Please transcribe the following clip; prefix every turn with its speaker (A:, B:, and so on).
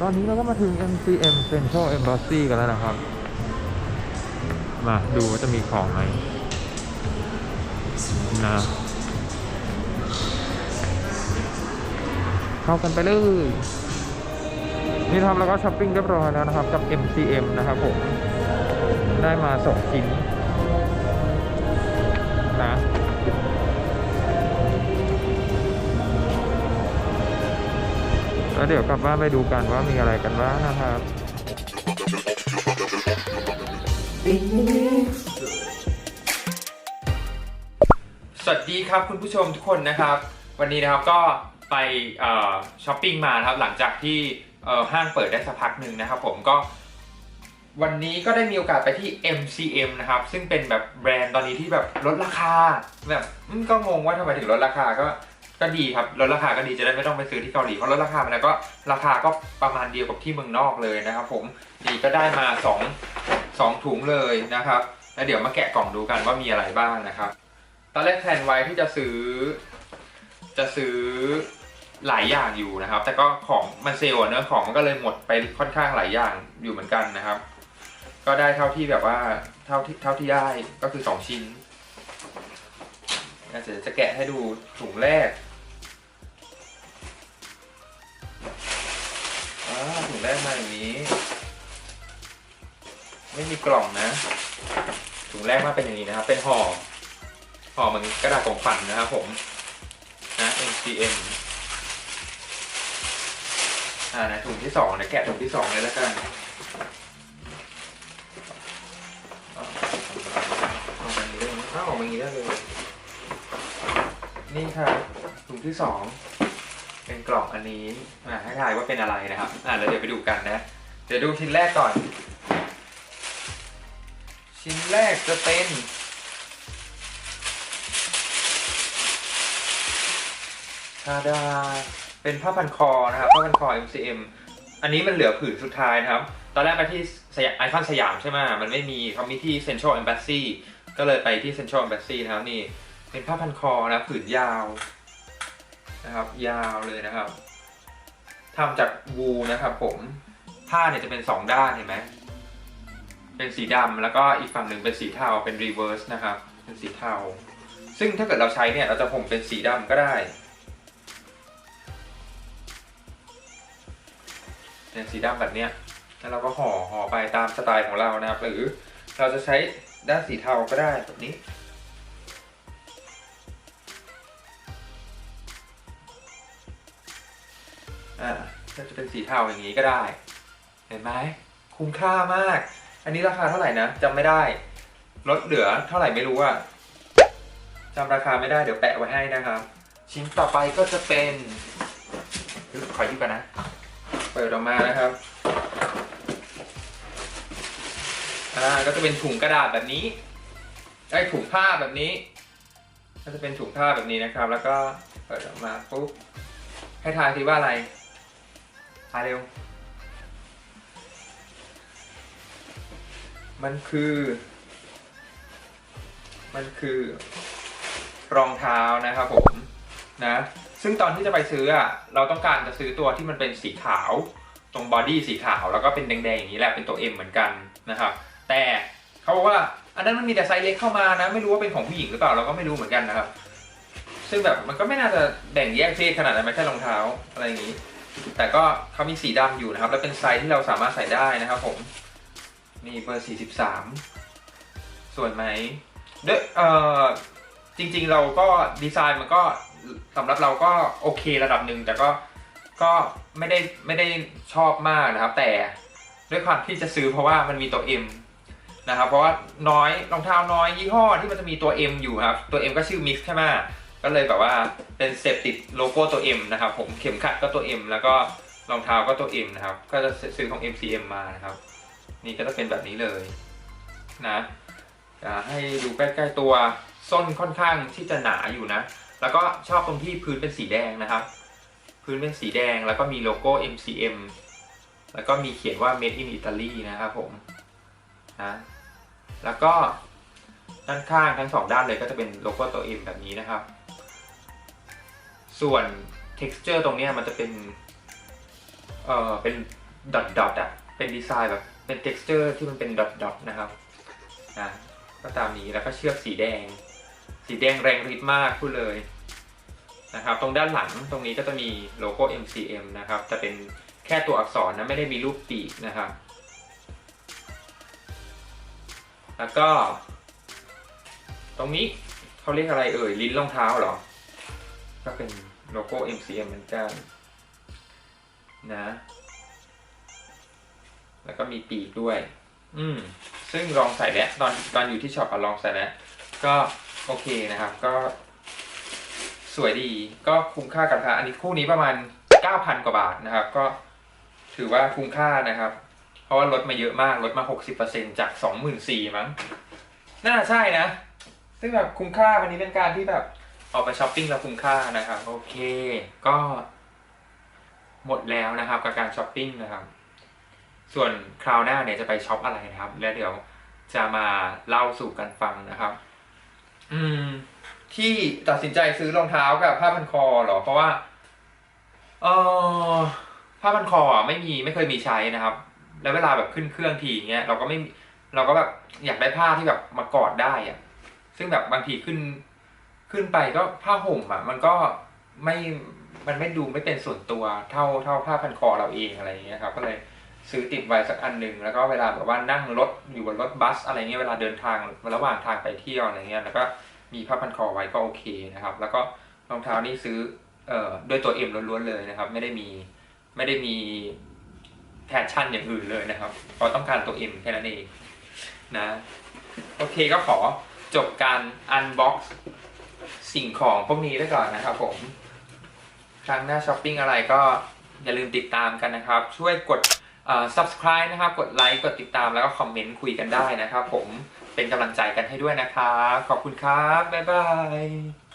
A: ตอนนี้เราก็มาถึง MCM Central Embassy กันแล้วนะครับ มาดูว่าจะมีของไหมนะเข้ากันไปเลย นี่ทำแล้วก็ช้อปปิ้งเรียบร้อยแล้วนะครับ กับ MCM นะครับผม ได้มาสองชิ้น แล้วเดี๋ยวกลับบ้านไปดูกันว่ามีอะไรกันบ้างนะครับ
B: สวัสดีครับคุณผู้ชมทุกคนนะครับ วันนี้นะครับก็ไปช้อปปิ้งมานะครับหลังจากที่ห้างเปิดได้สักพักหนึ่งนะครับ ผมก็วันนี้ก็ได้มีโอกาสไปที่ MCM นะครับ ซึ่งเป็นแบบแบรนด์ตอนนี้ที่แบบลดราคาแบบก็งงว่าทำไมถึงลดราคาก็ ก็ดีครับลดราคาก็ดีจะได้ไม่ต้องไปซื้อที่เกาหลีเพราะลดราคามาแล้วก็ราคาก็ประมาณเดียวกับที่เมืองนอกเลยนะครับ ผมดีก็ได้มาสองสองถุงเลยนะครับแล้วเดี๋ยวมาแกะกล่องดูกันว่ามีอะไรบ้างนะครับตอนแรกแพลนไว้ที่จะซื้อ จะซื้อหลายอย่างอยู่นะครับ แต่ก็ของมันเซลล์อะเนอของมันก็เลยหมดไปค่อนข้างหลายอย่างอยู่เหมือนกันนะครับ ก็ได้เท่าที่แบบว่าเท่าที่เท่าที่ได้ก็คือสองชิ้นงั้นเดี๋ยวจะแกะให้ดูถุงแรก งแรกมาอย่างนี้ ไม่มีกล่องนะ ถุงแรกมาเป็นอย่างนี้นะครับ เป็นห่อห่อเหมือนกระดาษของขวัญนะครับผมนะ MCM อ่านะถุงที่สองนะแกะถุงที่สองเลยแล้วกันเอาออกมาอย่างนี้ได้ไหมถ้าออกมาอย่างนี้ได้เลย นี่ครับถุงที่สอง เป็นกล่องอันนี้อ่าให้ทายว่าเป็นอะไรนะครับ อ่าเดี๋ยวไปดูกันนะ เดี๋ยวดูชิ้นแรกก่อน ชิ้นแรกจะเป็นทาดา เป็นผ้าพันคอนะครับผ้าพันคอ MCM อันนี้มันเหลือผืนสุดท้ายนะครับ ตอนแรกไปที่สยามไอคอนสยามใช่ไหมมันไม่มีเขามีที่ Central Embassy ก็เลยไปที่ Central Embassy นะครับนี่ เป็นผ้าพันคอนะผืนยาว นะครับ ยาวเลยนะครับทำจากวูนะครับ ผมผ้าเนี่ยจะเป็นสองด้านเห็นไหมเป็นสีดำแล้วก็อีกฝั่งหนึ่งเป็นสีเทาเป็นรีเวิร์สนะครับ เป็นสีเทา ซึ่งถ้าเกิดเราใช้เนี่ยเราจะผมเป็นสีดำก็ได้เป็นสีดำแบบเนี้ยแล้วเราก็ห่อห่อไปตามสไตล์ของเรานะครับ หรือเราจะใช้ด้านสีเทาก็ได้แบบนี้ อ่าก็จะเป็นสีเทาอย่างนี้ก็ได้ เห็นไหมคุ้มค่ามาก อันนี้ราคาเท่าไหร่นะจำไม่ได้ลดเหลือเท่าไหร่ไม่รู้อะจำราคาไม่ได้เดี๋ยวแปะไว้ให้นะครับ ชิ้นต่อไปก็จะเป็นขอยิบกันนะ เปิดออกมานะครับอ่าก็จะเป็นถุงกระดาษแบบนี้ไอ้ถุงผ้าแบบนี้ ก็จะเป็นถุงผ้าแบบนี้นะครับ แล้วก็เปิดออกมาปุ๊บให้ทายทีว่าอะไร ทายเร็ว มันคือ มันคือรองเท้านะครับผมนะ ซึ่งตอนที่จะไปซื้ออะเราต้องการจะซื้อตัวที่มันเป็นสีขาว ตรงบอดี้สีขาวแล้วก็เป็นแดงๆอย่างนี้แหละเป็นตัว M เหมือนกันนะครับ แต่เขาบอกว่าอันนั้นมันมีแต่ไซส์เล็กเข้ามานะ ไม่รู้ว่าเป็นของผู้หญิงหรือเปล่าเราก็ไม่รู้เหมือนกันนะครับ ซึ่งแบบมันก็ไม่น่าจะแบ่งแยกเพศขนาดนั้นไม่ใช่รองเท้าอะไรอย่างนี้ แต่ก็เขามีสีดำอยู่นะครับ แล้วเป็นไซส์ที่เราสามารถใส่ได้นะครับผมนี่เบอร์ 43 ส่วนไหมด้วยเอ่อจริงๆเราก็ดีไซน์มันก็สำหรับเราก็โอเคระดับหนึ่งแต่ก็ก็ไม่ได้ไม่ได้ชอบมากนะครับ แต่ด้วยความที่จะซื้อเพราะว่ามันมีตัว M นะครับ เพราะว่าน้อยรองเท้าน้อยยี่ห้อที่มันจะมีตัว M อยู่ครับ ตัว M ก็ชื่อ Mix ใช่ไหม ก็เลยแบบว่าเป็นเซฟติดโลโก้ตัว M นะครับ ผมเข็มขัดก็ตัว M แล้วก็รองเท้าก็ตัว M นะครับ ก็จะซื้อของ MCM มานะครับ นี่ก็จะเป็นแบบนี้เลยนะจะให้ดูใกล้ๆตัวส้นค่อนข้างที่จะหนาอยู่นะ แล้วก็ชอบตรงที่พื้นเป็นสีแดงนะครับ พื้นเป็นสีแดงแล้วก็มีโลโก้ MCM แล้วก็มีเขียนว่า Made in Italy นะครับผมนะแล้วก็ด้านข้างทั้งสองด้านเลยก็จะเป็นโลโก้ตัว M แบบนี้นะครับ ส่วน texture ตรงเนี้ยมันจะเป็น เอ่อ เป็นดอทดอทอะเป็นดีไซน์แบบ เป็น texture ที่มันเป็นดอทดอทนะครับนะก็ตามนี้แล้วก็เชือกสีแดง สีแดงแรงฤทธิ์มากพูดเลยนะครับ ตรงด้านหลังตรงนี้ก็จะมีโลโก้ MCM นะครับ จะเป็นแค่ตัวอักษรนะ ไม่ได้มีรูปปีกนะครับ แล้วก็ ตรงนี้เขาเรียกอะไรเอ่ย ลิ้นรองเท้าเหรอ ก็เป็นโลโก้ MCM เหมือนกันนะ แล้วก็มีปีกด้วย อืม ซึ่งลองใส่แล้วตอนตอนอยู่ที่ช็อปอะลองใส่แล้วก็โอเคนะครับ ก็ สวยดีก็คุ้มค่ากับราคาอันนี้คู่นี้ประมาณ 9,000 กว่าบาทนะครับ ก็ถือว่าคุ้มค่านะครับ เพราะว่าลดมาเยอะมากลดมา 60%จาก 24,000มั้ง น่าใช่นะ ซึ่งแบบคุ้มค่าวันนี้เป็นการที่แบบ ออกไปช้อปปิ้งแล้วคุ้มค่านะครับ โอเค ก็หมดแล้วนะครับกับการช้อปปิ้งนะครับ ส่วนคราวหน้าเนี่ยจะไปช็อปอะไรนะครับ แล้วเดี๋ยวจะมาเล่าสู่กันฟังนะครับ อืม ที่ตัดสินใจซื้อรองเท้ากับผ้าพันคอเหรอเพราะว่าเออผ้าพันคอไม่มีไม่เคยมีใช้นะครับ แล้วเวลาแบบขึ้นเครื่องทีเงี้ยเราก็ไม่เราก็แบบอยากได้ผ้าที่แบบมากอดได้อะซึ่งแบบบางทีขึ้น ขึ้นไปก็ผ้าห่มอะ มันก็ไม่มันไม่ดูไม่เป็นส่วนตัวเท่าเท่าผ้าพันคอเราเองอะไรอย่างเงี้ยครับก็เลยซื้อติดไว้สักอันหนึ่งแล้วก็เวลาแบบว่านั่งรถอยู่บนรถบัส อะไรเงี้ยเวลาเดินทางระหว่างทางไปเที่ยวอะไรเงี้ยแล้วก็มีผ้าพันคอไว้ก็โอเคนะครับ แล้วก็รองเท้านี่ซื้อเอ่อด้วยตัวเอ็มล้วนๆเลยนะครับ ไม่ได้มีไม่ได้มีแพชชั่นอย่างอื่นเลยนะครับเพราะต้องการตัวเอ็มแค่นั้นเองนะโอเคก็ขอจบการอันบ็อกซ์ สิ่งของพวกนี้ไว้ก่อนนะครับผม ครั้งหน้าช้อปปิ้งอะไรก็อย่าลืมติดตามกันนะครับ ช่วยกด subscribe นะครับ กดไลค์กดติดตามแล้วก็คอมเมนต์คุยกันได้นะครับผมเป็นกำลังใจกันให้ด้วยนะครับ ขอบคุณครับ บ๊ายบาย